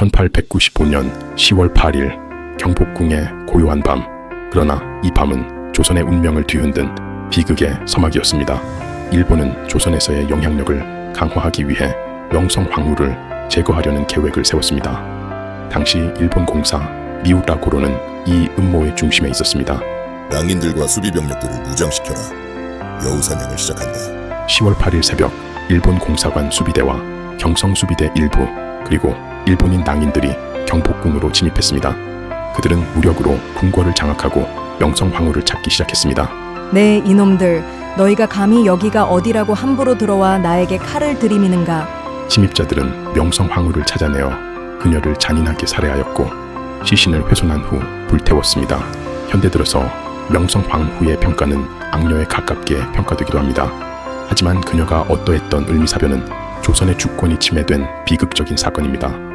1895년 10월 8일 경복궁의 고요한 밤. 그러나 이 밤은 조선의 운명을 뒤흔든 비극의 서막이었습니다. 일본은 조선에서의 영향력을 강화하기 위해 명성 황후를 제거하려는 계획을 세웠습니다. 당시 일본 공사 미우라고로는 이 음모의 중심에 있었습니다. 낭인들과 수비 병력들을 무장시켜라. 여우 사냥을 시작한다. 10월 8일 새벽 일본 공사관 수비대와 경성 수비대 일부 그리고 일본인 낭인들이 경복궁으로 침입했습니다. 그들은 무력으로 궁궐을 장악하고 명성 황후를 찾기 시작했습니다. 네, 이놈들. 너희가 감히 여기가 어디라고 함부로 들어와 나에게 칼을 들이미는가? 침입자들은 명성 황후를 찾아내어 그녀를 잔인하게 살해하였고 시신을 훼손한 후 불태웠습니다. 현대 들어서 명성 황후의 평가는 악녀에 가깝게 평가되기도 합니다. 하지만 그녀가 어떠했던 을미사변은 조선의 주권이 침해된 비극적인 사건입니다.